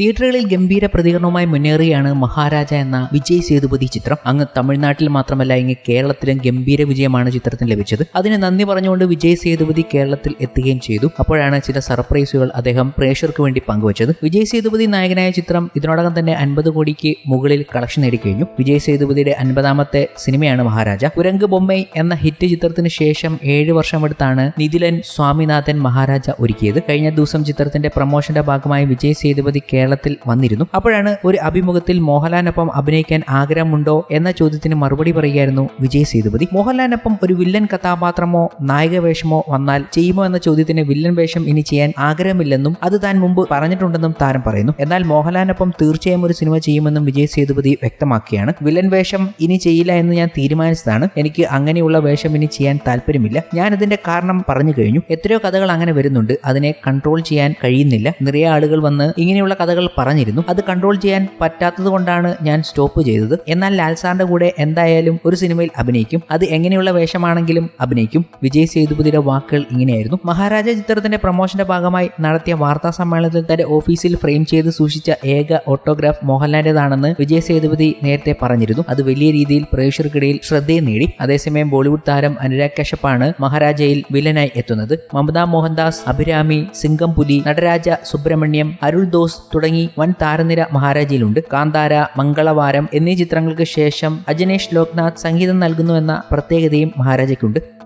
തിയേറ്ററുകളിൽ ഗംഭീര പ്രതികരണവുമായി മുന്നേറുകയാണ് മഹാരാജ എന്ന വിജയ് സേതുപതി ചിത്രം. അങ്ങ് തമിഴ്നാട്ടിൽ മാത്രമല്ല ഇങ്ങ് കേരളത്തിലും ഗംഭീര വിജയമാണ് ചിത്രത്തിന് ലഭിച്ചത്. അതിന് നന്ദി പറഞ്ഞുകൊണ്ട് വിജയ് സേതുപതി കേരളത്തിൽ എത്തുകയും ചെയ്തു. അപ്പോഴാണ് ചില സർപ്രൈസുകൾ അദ്ദേഹം പ്രേക്ഷകർക്ക് വേണ്ടി പങ്കുവച്ചത്. വിജയ് സേതുപതി നായകനായ ചിത്രം ഇതിനോടകം തന്നെ അൻപത് കോടിക്ക് മുകളിൽ കളക്ഷൻ നേടിക്കഴിഞ്ഞു. വിജയ് സേതുപതിയുടെ അൻപതാമത്തെ സിനിമയാണ് മഹാരാജ. കുരങ്ക് ബൊമ്മൈ എന്ന ഹിറ്റ് ചിത്രത്തിന് ശേഷം ഏഴ് വർഷമെടുത്താണ് നിതിലൻ സ്വാമിനാഥൻ മഹാരാജ ഒരുക്കിയത്. കഴിഞ്ഞ ദിവസം ചിത്രത്തിന്റെ പ്രൊമോഷന്റെ ഭാഗമായി വിജയ് സേതുപതി കേരളത്തിൽ വന്നിരുന്നു. അപ്പോഴാണ് ഒരു അഭിമുഖത്തിൽ മോഹൻലാലിനൊപ്പം അഭിനയിക്കാൻ ആഗ്രഹമുണ്ടോ എന്ന ചോദ്യത്തിന് മറുപടി പറയുകയായിരുന്നു വിജയ് സേതുപതി. മോഹൻലാലിനൊപ്പം ഒരു വില്ലൻ കഥാപാത്രമോ നായിക വേഷമോ വന്നാൽ ചെയ്യുമോ എന്ന ചോദ്യത്തിന് വില്ലൻ വേഷം ഇനി ചെയ്യാൻ ആഗ്രഹമില്ലെന്നും അത് താൻ മുമ്പ് പറഞ്ഞിട്ടുണ്ടെന്നും താരം പറയുന്നു. എന്നാൽ മോഹൻലാലിനൊപ്പം തീർച്ചയായും ഒരു സിനിമ ചെയ്യുമെന്നും വിജയ് സേതുപതി വ്യക്തമാക്കിയാണ് വില്ലൻ വേഷം ഇനി ചെയ്യില്ല എന്ന് ഞാൻ തീരുമാനിച്ചതാണ്. എനിക്ക് അങ്ങനെയുള്ള വേഷം ഇനി ചെയ്യാൻ താല്പര്യമില്ല. ഞാൻ ഇതിന്റെ കാരണം പറഞ്ഞു കഴിഞ്ഞു. എത്രയോ കഥകൾ അങ്ങനെ വരുന്നുണ്ട്. അതിനെ കൺട്രോൾ ചെയ്യാൻ കഴിയുന്നില്ല. നിറയെ ആളുകൾ വന്ന് ഇങ്ങനെയുള്ള കഥകൾ പറഞ്ഞിരുന്നു. അത് കൺട്രോൾ ചെയ്യാൻ പറ്റാത്തത് കൊണ്ടാണ് ഞാൻ സ്റ്റോപ്പ് ചെയ്തത്. എന്നാൽ ലാൽ സാറിന്റെ കൂടെ എന്തായാലും ഒരു സിനിമയിൽ അഭിനയിക്കും. അത് എങ്ങനെയുള്ള വേഷമാണെങ്കിലും അഭിനയിക്കും. വിജയ് സേതുപതിയുടെ വാക്കുകൾ ഇങ്ങനെയായിരുന്നു. മഹാരാജ ചിത്രത്തിന്റെ പ്രൊമോഷന്റെ ഭാഗമായി നടത്തിയ വാർത്താ സമ്മേളനത്തിൽ തന്റെ ഓഫീസിൽ ഫ്രെയിം ചെയ്ത് സൂക്ഷിച്ച ഏക ഓട്ടോഗ്രാഫ് മോഹൻലാലിന്റേതാണെന്ന് വിജയ് സേതുപതി നേരത്തെ പറഞ്ഞിരുന്നു. അത് വലിയ രീതിയിൽ പ്രേക്ഷകർക്കിടയിൽ ശ്രദ്ധയും നേടി. അതേസമയം ബോളിവുഡ് താരം അനുരാഗ് കശ്യപ്പാണ് മഹാരാജയിൽ വില്ലനായി എത്തുന്നത്. മമത മോഹൻദാസ് അഭിരാമി സിംഗം പുലി നടരാജ സുബ്രഹ്മണ്യം അരുൾ ദോസ് തുടങ്ങി വൻ താരനിര മഹാരാജയിലുണ്ട്. കാന്താര മംഗളവാരം എന്നീ ചിത്രങ്ങൾക്ക് ശേഷം അജനേഷ് ലോക്നാഥ് സംഗീതം നൽകുന്നു എന്ന പ്രത്യേകതയും മഹാരാജയ്ക്കുണ്ട്.